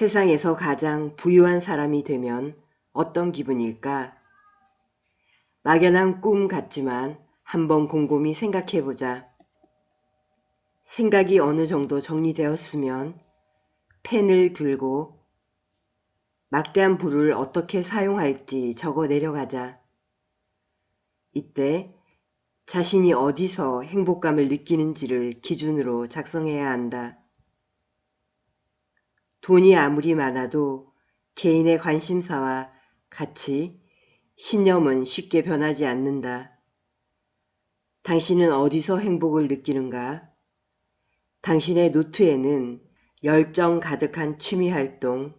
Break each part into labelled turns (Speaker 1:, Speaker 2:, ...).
Speaker 1: 세상에서 가장 부유한 사람이 되면 어떤 기분일까? 막연한 꿈 같지만 한번 곰곰이 생각해보자. 생각이 어느 정도 정리되었으면 펜을 들고 막대한 불을 어떻게 사용할지 적어 내려가자. 이때 자신이 어디서 행복감을 느끼는지를 기준으로 작성해야 한다. 돈이 아무리 많아도 개인의 관심사와 가치, 신념은 쉽게 변하지 않는다. 당신은 어디서 행복을 느끼는가? 당신의 노트에는 열정 가득한 취미 활동,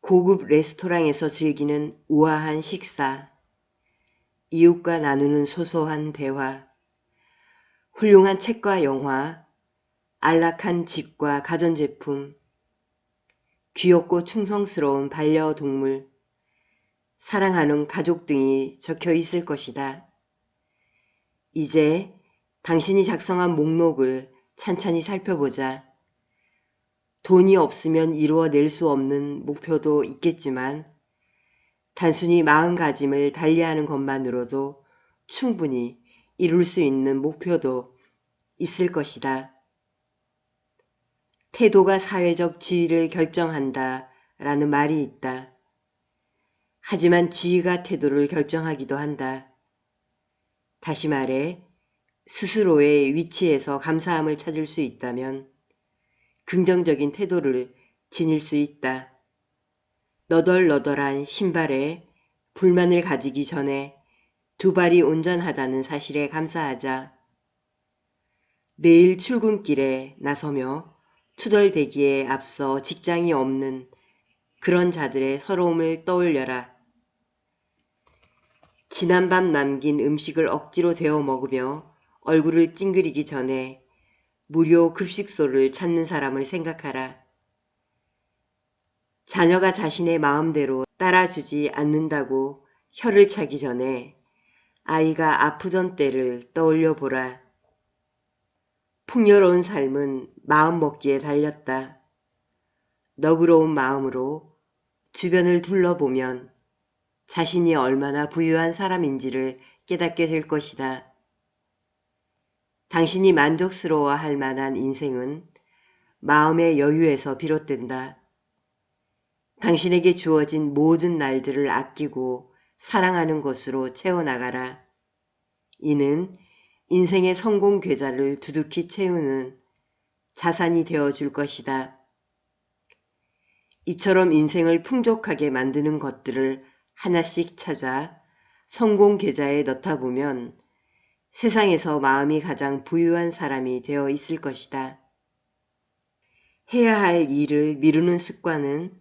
Speaker 1: 고급 레스토랑에서 즐기는 우아한 식사, 이웃과 나누는 소소한 대화, 훌륭한 책과 영화, 안락한 집과 가전제품, 귀엽고 충성스러운 반려동물, 사랑하는 가족 등이 적혀 있을 것이다. 이제 당신이 작성한 목록을 찬찬히 살펴보자. 돈이 없으면 이루어낼 수 없는 목표도 있겠지만 단순히 마음가짐을 달리하는 것만으로도 충분히 이룰 수 있는 목표도 있을 것이다. 태도가 사회적 지위를 결정한다 라는 말이 있다. 하지만 지위가 태도를 결정하기도 한다. 다시 말해 스스로의 위치에서 감사함을 찾을 수 있다면 긍정적인 태도를 지닐 수 있다. 너덜너덜한 신발에 불만을 가지기 전에 두 발이 온전하다는 사실에 감사하자. 매일 출근길에 나서며 투덜대기에 앞서 직장이 없는 그런 자들의 서러움을 떠올려라. 지난밤 남긴 음식을 억지로 데워 먹으며 얼굴을 찡그리기 전에 무료 급식소를 찾는 사람을 생각하라. 자녀가 자신의 마음대로 따라주지 않는다고 혀를 차기 전에 아이가 아프던 때를 떠올려 보라. 풍요로운 삶은 마음 먹기에 달렸다. 너그러운 마음으로 주변을 둘러보면 자신이 얼마나 부유한 사람인지를 깨닫게 될 것이다. 당신이 만족스러워할 만한 인생은 마음의 여유에서 비롯된다. 당신에게 주어진 모든 날들을 아끼고 사랑하는 것으로 채워나가라. 이는 인생의 성공 계좌를 두둑히 채우는 자산이 되어 줄 것이다. 이처럼 인생을 풍족하게 만드는 것들을 하나씩 찾아 성공 계좌에 넣다 보면 세상에서 마음이 가장 부유한 사람이 되어 있을 것이다. 해야 할 일을 미루는 습관은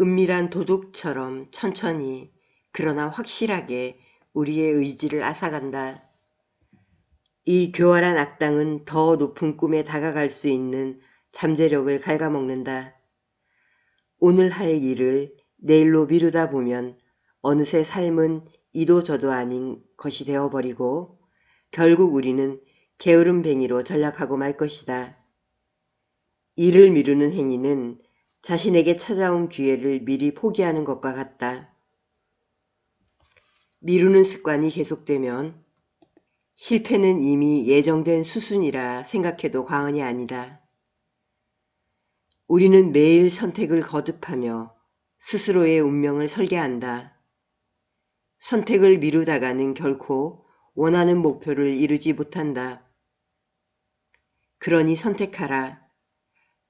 Speaker 1: 은밀한 도둑처럼 천천히 그러나 확실하게 우리의 의지를 앗아간다. 이 교활한 악당은 더 높은 꿈에 다가갈 수 있는 잠재력을 갉아먹는다. 오늘 할 일을 내일로 미루다 보면 어느새 삶은 이도 저도 아닌 것이 되어버리고 결국 우리는 게으름뱅이로 전락하고 말 것이다. 일을 미루는 행위는 자신에게 찾아온 기회를 미리 포기하는 것과 같다. 미루는 습관이 계속되면 실패는 이미 예정된 수순이라 생각해도 과언이 아니다. 우리는 매일 선택을 거듭하며 스스로의 운명을 설계한다. 선택을 미루다가는 결코 원하는 목표를 이루지 못한다. 그러니 선택하라.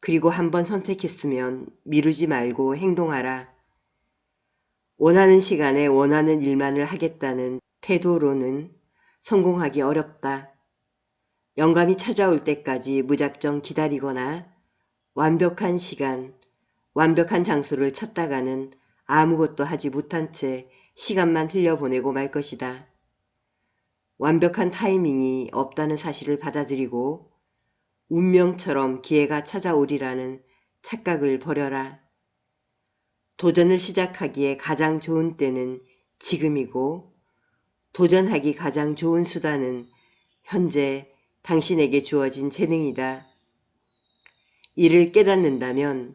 Speaker 1: 그리고 한번 선택했으면 미루지 말고 행동하라. 원하는 시간에 원하는 일만을 하겠다는 태도로는 성공하기 어렵다. 영감이 찾아올 때까지 무작정 기다리거나 완벽한 시간, 완벽한 장소를 찾다가는 아무것도 하지 못한 채 시간만 흘려보내고 말 것이다. 완벽한 타이밍이 없다는 사실을 받아들이고 운명처럼 기회가 찾아오리라는 착각을 버려라. 도전을 시작하기에 가장 좋은 때는 지금이고 도전하기 가장 좋은 수단은 현재 당신에게 주어진 재능이다. 이를 깨닫는다면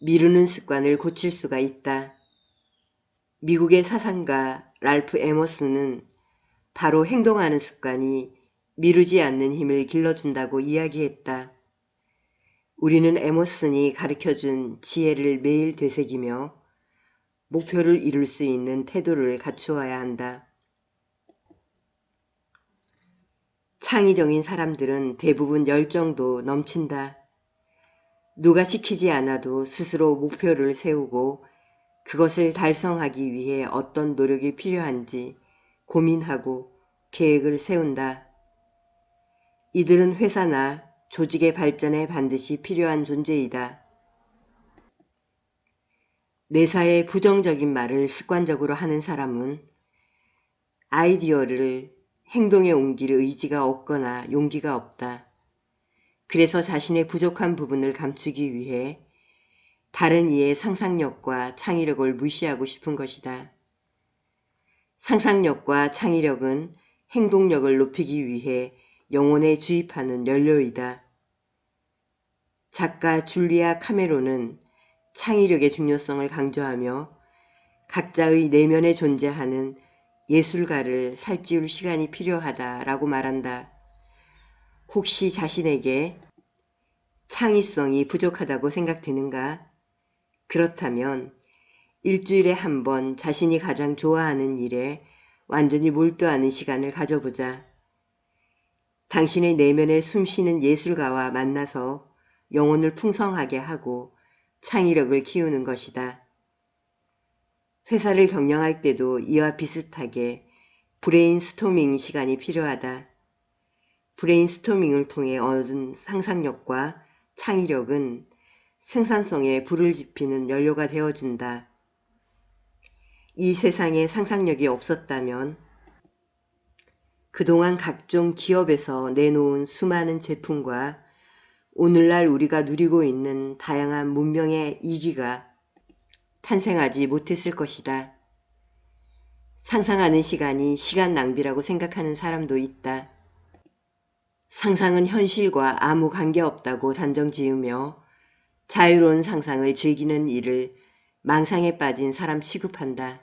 Speaker 1: 미루는 습관을 고칠 수가 있다. 미국의 사상가 랄프 에머스는 바로 행동하는 습관이 미루지 않는 힘을 길러준다고 이야기했다. 우리는 에머슨이 가르쳐준 지혜를 매일 되새기며 목표를 이룰 수 있는 태도를 갖추어야 한다. 창의적인 사람들은 대부분 열정도 넘친다. 누가 시키지 않아도 스스로 목표를 세우고 그것을 달성하기 위해 어떤 노력이 필요한지 고민하고 계획을 세운다. 이들은 회사나 조직의 발전에 반드시 필요한 존재이다. 내사에 부정적인 말을 습관적으로 하는 사람은 아이디어를 행동에 옮길 의지가 없거나 용기가 없다. 그래서 자신의 부족한 부분을 감추기 위해 다른 이의 상상력과 창의력을 무시하고 싶은 것이다. 상상력과 창의력은 행동력을 높이기 위해 영혼에 주입하는 연료이다. 작가 줄리아 카메론은 창의력의 중요성을 강조하며 각자의 내면에 존재하는 예술가를 살찌울 시간이 필요하다라고 말한다. 혹시 자신에게 창의성이 부족하다고 생각되는가? 그렇다면 일주일에 한 번 자신이 가장 좋아하는 일에 완전히 몰두하는 시간을 가져보자. 당신의 내면에 숨쉬는 예술가와 만나서 영혼을 풍성하게 하고 창의력을 키우는 것이다. 회사를 경영할 때도 이와 비슷하게 브레인스토밍 시간이 필요하다. 브레인스토밍을 통해 얻은 상상력과 창의력은 생산성에 불을 지피는 연료가 되어준다. 이 세상에 상상력이 없었다면 그동안 각종 기업에서 내놓은 수많은 제품과 오늘날 우리가 누리고 있는 다양한 문명의 이기가 탄생하지 못했을 것이다. 상상하는 시간이 시간 낭비라고 생각하는 사람도 있다. 상상은 현실과 아무 관계없다고 단정 지으며 자유로운 상상을 즐기는 일을 망상에 빠진 사람 취급한다.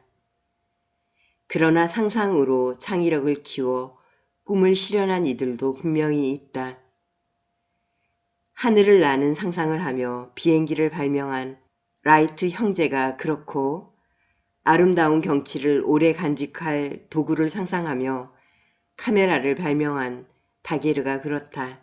Speaker 1: 그러나 상상으로 창의력을 키워 꿈을 실현한 이들도 분명히 있다. 하늘을 나는 상상을 하며 비행기를 발명한 라이트 형제가 그렇고 아름다운 경치를 오래 간직할 도구를 상상하며 카메라를 발명한 다게르가 그렇다.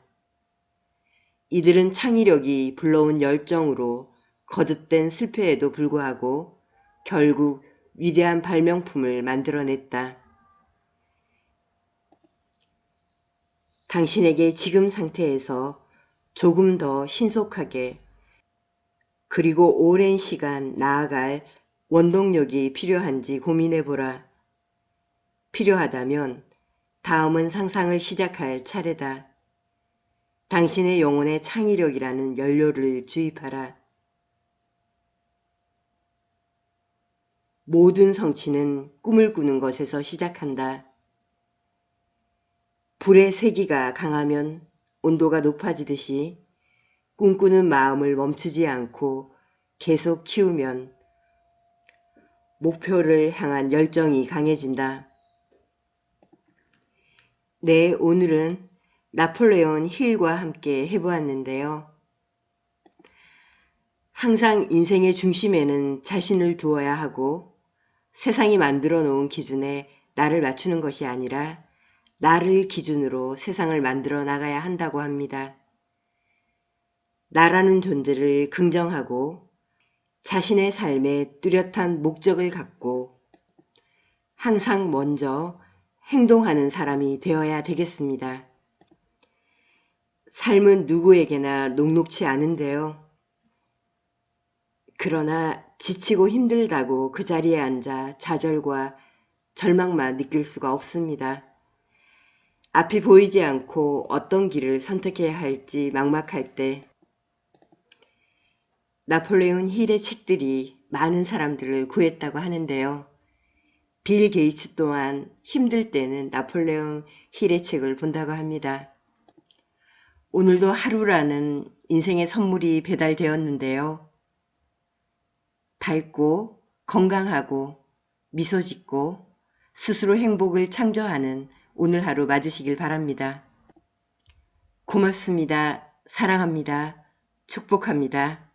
Speaker 1: 이들은 창의력이 불러온 열정으로 거듭된 실패에도 불구하고 결국 위대한 발명품을 만들어냈다. 당신에게 지금 상태에서 조금 더 신속하게 그리고 오랜 시간 나아갈 원동력이 필요한지 고민해보라. 필요하다면 다음은 상상을 시작할 차례다. 당신의 영혼에 창의력이라는 연료를 주입하라. 모든 성취는 꿈을 꾸는 것에서 시작한다. 불의 세기가 강하면 온도가 높아지듯이 꿈꾸는 마음을 멈추지 않고 계속 키우면 목표를 향한 열정이 강해진다. 네, 오늘은 나폴레온 힐과 함께 해보았는데요. 항상 인생의 중심에는 자신을 두어야 하고 세상이 만들어 놓은 기준에 나를 맞추는 것이 아니라 나를 기준으로 세상을 만들어 나가야 한다고 합니다. 나라는 존재를 긍정하고 자신의 삶에 뚜렷한 목적을 갖고 항상 먼저 행동하는 사람이 되어야 되겠습니다. 삶은 누구에게나 녹록치 않은데요. 그러나 지치고 힘들다고 그 자리에 앉아 좌절과 절망만 느낄 수가 없습니다. 앞이 보이지 않고 어떤 길을 선택해야 할지 막막할 때 나폴레온 힐의 책들이 많은 사람들을 구했다고 하는데요. 빌 게이츠 또한 힘들 때는 나폴레온 힐의 책을 본다고 합니다. 오늘도 하루라는 인생의 선물이 배달되었는데요. 밝고 건강하고 미소 짓고 스스로 행복을 창조하는 오늘 하루 맞으시길 바랍니다. 고맙습니다. 사랑합니다. 축복합니다.